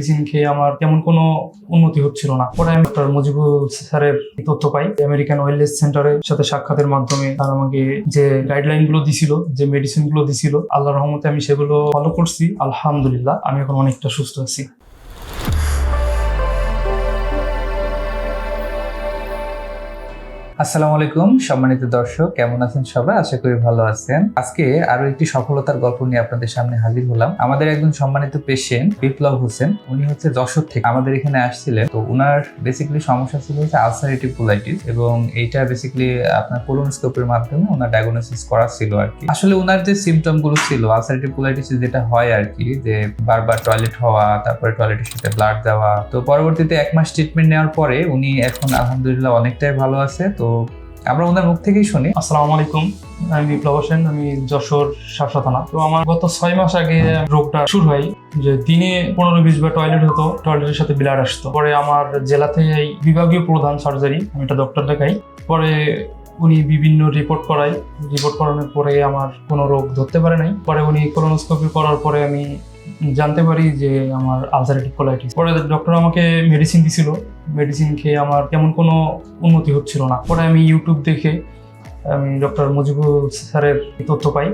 Medicine খেয়ে আমার তেমন কোনো উন্নতি হচ্ছিল না। পরে আমি ডক্টর মুজিবুল স্যারের তথ্য পাই। আমেরিকান ওয়েলনেস সেন্টারের সাথে সাক্ষাতের মাধ্যমে তারা আমাকে যে গাইডলাইনগুলো দিছিল, যে মেডিসিনগুলো দিছিল আল্লাহ রহমতে আমি সেগুলো ফলো করছি। আলহামদুলিল্লাহ, আমি এখন অনেকটা সুস্থ আছি। আসসালামু আলাইকুম, সম্মানিত দর্শক, কেমন আছেন সবাই? আশা করি ভালো আছেন। আজকে আরও একটি সফলতার গল্প নিয়ে আপনাদের সামনে হাজির হলাম। আমাদের একজন সম্মানিত পেশেন্ট বিপ্লব হোসেন, উনি হচ্ছে যশোর থেকে আমাদের এখানে আসছিলেন। তো উনার বেসিক্যালি সমস্যা ছিল হচ্ছে আলসারেটিভ কোলাইটিস এবং এইটা বেসিক্যালি আপনার কোলোনোস্কোপের মাধ্যমে ওনার ডায়াগনোসিস করা ছিল আর কি। আসলে ওনার যে সিমটমগুলো ছিল আলসারেটিভ কোলাইটিস যেটা হয় আর কি, যে বারবার টয়লেট হওয়া, তারপরে টয়লেটের সাথে ব্লাড দেওয়া, তো পরবর্তীতে এক মাস ট্রিটমেন্ট নেওয়ার পরে উনি এখন আলহামদুলিল্লাহ অনেকটাই ভালো আছে। তো আমরা ওনার মুখ থেকেই শুনি। আসসালামু আলাইকুম। আমি বিপ্লব হোসেন, আমি যশোর থানা। তো আমার গত ছয় মাস আগে রোগটা শুরু হয়, যে দিনে পনেরো বিশ বার টয়লেট হতো টয়লেটের সাথে ব্লাড আসতো। পরে আমার জেলাতে এই বিভাগীয় প্রধান সার্জারি আমি একটা ডক্টর দেখাই। পরে উনি বিভিন্ন রিপোর্ট করাই রিপোর্ট করানোর পরে আমার কোনো রোগ ধরতে পারে নাই। পরে উনি কোলোনোস্কোপি করার পরে আমি জানতে পারি যে আমার আলসারেটিভ কোলাইটিস। পরে ডক্টর আমাকে মেডিসিন দিছিল। মেডিসিন খেয়ে আমার তেমন কোনো উন্নতি হচ্ছিল না। পরে আমি ইউটিউব দেখে আমি ডক্টর মুজিবুল স্যারের তথ্য পাই।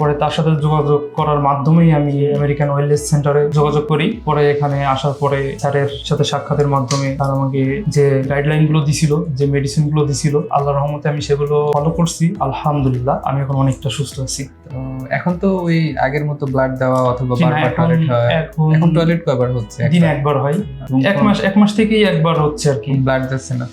পরে তার সাথে যোগাযোগ করার মাধ্যমেই আমি আমেরিকান ওয়েলনেস সেন্টারে যোগাযোগ করি। পরে এখানে আসার পরে স্যারের সাথে সাক্ষাতের মাধ্যমে তার আমাকে যে গাইডলাইনগুলো দিছিল, যে মেডিসিনগুলো দিছিল আল্লাহ রহমতে আমি সেগুলো ফলো করছি। আলহামদুলিল্লাহ, আমি এখন অনেকটা সুস্থ আছি। এখন তো ওই আগের মতো ব্লাড দেওয়া অথবা বারবার টয়লেট হয় এখন টয়লেট কয়বার হচ্ছে দিনে একবার। হয়। এক মাস এক মাস থেকেই একবার হচ্ছে আর কি। ব্লাড যাচ্ছে না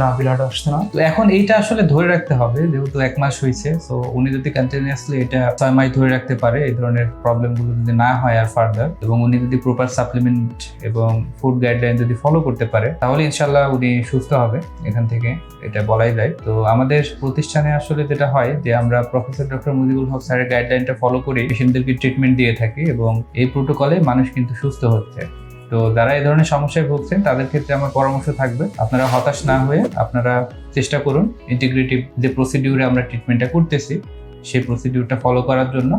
না বিলাট আসছে না। তো এখন এইটা আসলে ধরে রাখতে হবে যেহেতু এক মাস হয়েছে তো উনি যদি কন্টিনিউয়াসলি এটা ছয় মাস ধরে রাখতে পারে এই ধরনের প্রবলেমগুলো যদি না হয় আর ফার্দার এবং উনি যদি প্রপার সাপ্লিমেন্ট এবং ফুড গাইডলাইন যদি ফলো করতে পারে তাহলে ইনশাল্লাহ উনি সুস্থ হবে এখান থেকে এটা বলাই যায়। তো আমাদের প্রতিষ্ঠানে আসলে যেটা হয় যে আমরা প্রফেসর ডক্টর মুজিবুল হক স্যারের গাইডলাইনটা ফলো করে পেশেন্টদেরকে ট্রিটমেন্ট দিয়ে থাকি এবং এই প্রোটোকলে মানুষ কিন্তু সুস্থ হচ্ছে। তো যারা এই ধরনের সমস্যায় ভুগছেন, তাদের ক্ষেত্রে আমার পরামর্শ থাকবে, আপনারা হতাশ না হয়ে আপনারা চেষ্টা করুন ইন্টিগ্রেটিভ যে প্রসিডিউরে আমরা ট্রিটমেন্টটা করতেছি, সেই প্রসিডিউরটা ফলো করার জন্য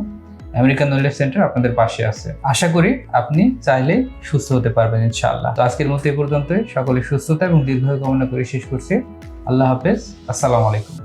আমেরিকান নলেজ সেন্টার আপনাদের পাশে আছে। আশা করি আপনি চাইলে সুস্থ হতে পারবেন ইনশাআল্লাহ। তো আজকের মতো এ পর্যন্তই। সকলে সুস্থতা এবং দীর্ঘায়ু কামনা করে শেষ করছি। আল্লাহ হাফেজ। আসসালামু আলাইকুম।